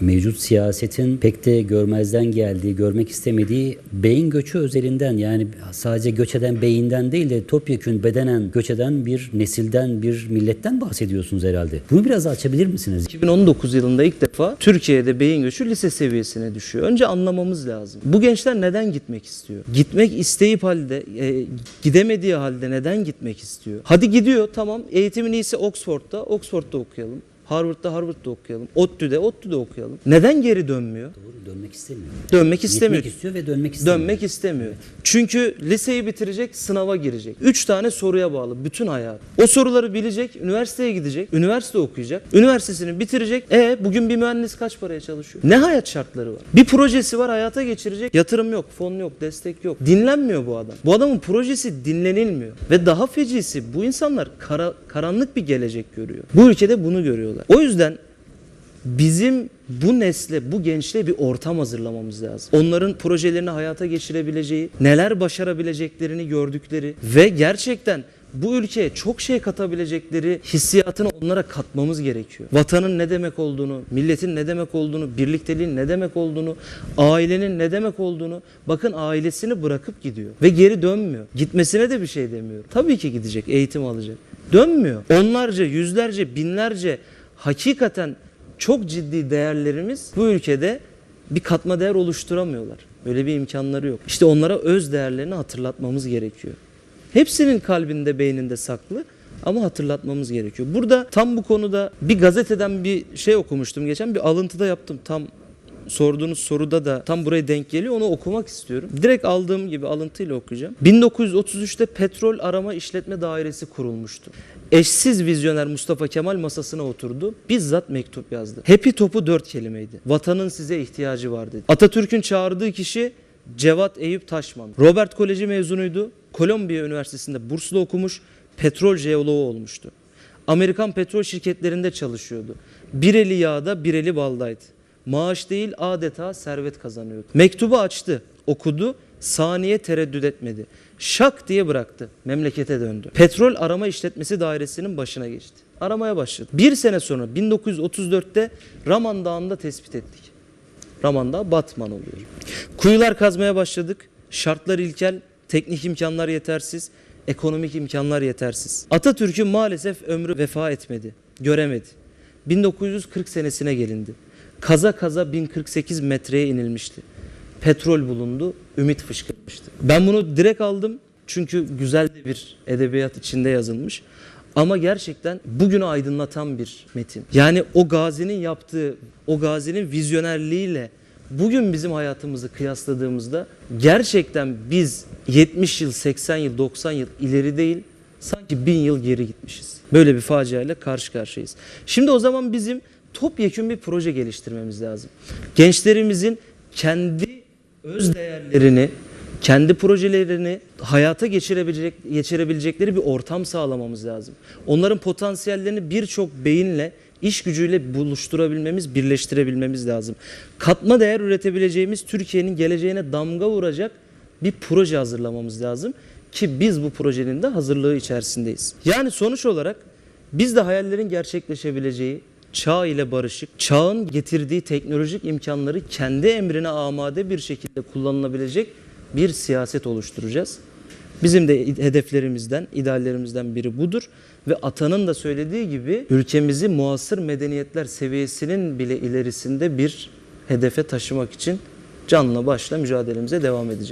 mevcut siyasetin pek de görmezden geldiği, görmek istemediği beyin göçü özelinden yani sadece göç eden beyinden değil de topyekün bedenen göç eden bir nesilden, bir milletten bahsediyorsunuz herhalde. Bunu biraz açabilir misiniz? 2019 yılında ilk defa Türkiye'de beyin göçü lise seviyesine düşüyor. Önce anlamamız lazım. Bu gençler neden gitmek istiyor? Gitmek isteyip halde, e, gidemediği halde neden gitmek istiyor? Hadi gidiyor tamam eğitimin iyisi Oxford'da, Oxford'da okuyalım. Harvard'da Harvard'da okuyalım. ODTÜ'de ODTÜ'de okuyalım. Neden geri dönmüyor? Doğru, dönmek istemiyor. Dönmek istemiyor. Gitmek istiyor ve dönmek istemiyor. Dönmek istemiyor. Çünkü liseyi bitirecek, sınava girecek. Üç tane soruya bağlı bütün hayat. O soruları bilecek, üniversiteye gidecek, üniversite okuyacak, üniversitesini bitirecek. E bugün bir mühendis kaç paraya çalışıyor? Ne hayat şartları var? Bir projesi var, hayata geçirecek. Yatırım yok, fon yok, destek yok. Dinlenmiyor bu adam. Bu adamın projesi dinlenilmiyor. Ve daha fecisi bu insanlar kara, karanlık bir gelecek görüyor. Bu ülkede bunu görüyorlar. O yüzden bizim bu nesle, bu gençliğe bir ortam hazırlamamız lazım. Onların projelerini hayata geçirebileceği, neler başarabileceklerini gördükleri ve gerçekten bu ülkeye çok şey katabilecekleri hissiyatını onlara katmamız gerekiyor. Vatanın ne demek olduğunu, milletin ne demek olduğunu, birlikteliğin ne demek olduğunu, ailenin ne demek olduğunu. Bakın ailesini bırakıp gidiyor ve geri dönmüyor. Gitmesine de bir şey demiyorum. Tabii ki gidecek, eğitim alacak. Dönmüyor. Onlarca, yüzlerce, binlerce hakikaten çok ciddi değerlerimiz bu ülkede bir katma değer oluşturamıyorlar. Böyle bir imkanları yok. İşte onlara öz değerlerini hatırlatmamız gerekiyor. Hepsinin kalbinde, beyninde saklı ama hatırlatmamız gerekiyor. Burada tam bu konuda bir gazeteden bir şey okumuştum geçen bir alıntıda yaptım. Tam sorduğunuz soruda da tam buraya denk geliyor. Onu okumak istiyorum. Direkt aldığım gibi alıntıyla okuyacağım. 1933'te Petrol Arama İşletme Dairesi kurulmuştu. Eşsiz vizyoner Mustafa Kemal masasına oturdu. Bizzat mektup yazdı. Hepi topu dört kelimeydi. Vatanın size ihtiyacı var dedi. Atatürk'ün çağırdığı kişi Cevat Eyüp Taşman. Robert Koleji mezunuydu. Kolombiya Üniversitesi'nde burslu okumuş. Petrol jeoloğu olmuştu. Amerikan petrol şirketlerinde çalışıyordu. Bir eli yağda bir eli baldaydı. Maaş değil adeta servet kazanıyordu. Mektubu açtı, okudu, saniye tereddüt etmedi. Şak diye bıraktı, memlekete döndü. Petrol Arama İşletmesi Dairesi'nin başına geçti. Aramaya başladı. Bir sene sonra 1934'te Raman Dağı'nda tespit ettik. Raman Dağı Batman oluyor. Kuyular kazmaya başladık. Şartlar ilkel, teknik imkanlar yetersiz, ekonomik imkanlar yetersiz. Atatürk'ün maalesef ömrü vefa etmedi, göremedi. 1940 senesine gelindi. Kaza kaza 1048 metreye inilmişti. Petrol bulundu, ümit fışkırmıştı. Ben bunu direkt aldım çünkü güzel de bir edebiyat içinde yazılmış. Ama gerçekten bugünü aydınlatan bir metin. Yani o gazinin yaptığı, o gazinin vizyonerliğiyle bugün bizim hayatımızı kıyasladığımızda gerçekten biz 70 yıl, 80 yıl, 90 yıl ileri değil sanki 1000 yıl geri gitmişiz. Böyle bir faciayla karşı karşıyayız. Şimdi o zaman bizim topyekun bir proje geliştirmemiz lazım. Gençlerimizin kendi öz değerlerini, kendi projelerini hayata geçirebilecek, geçirebilecekleri bir ortam sağlamamız lazım. Onların potansiyellerini birçok beyinle, iş gücüyle buluşturabilmemiz, birleştirebilmemiz lazım. Katma değer üretebileceğimiz Türkiye'nin geleceğine damga vuracak bir proje hazırlamamız lazım ki biz bu projenin de hazırlığı içerisindeyiz. Yani sonuç olarak biz de hayallerin gerçekleşebileceği, çağ ile barışık, çağın getirdiği teknolojik imkanları kendi emrine amade bir şekilde kullanılabilecek bir siyaset oluşturacağız. Bizim de hedeflerimizden, ideallerimizden biri budur ve atanın da söylediği gibi ülkemizi muasır medeniyetler seviyesinin bile ilerisinde bir hedefe taşımak için canla başla mücadelemize devam edeceğiz.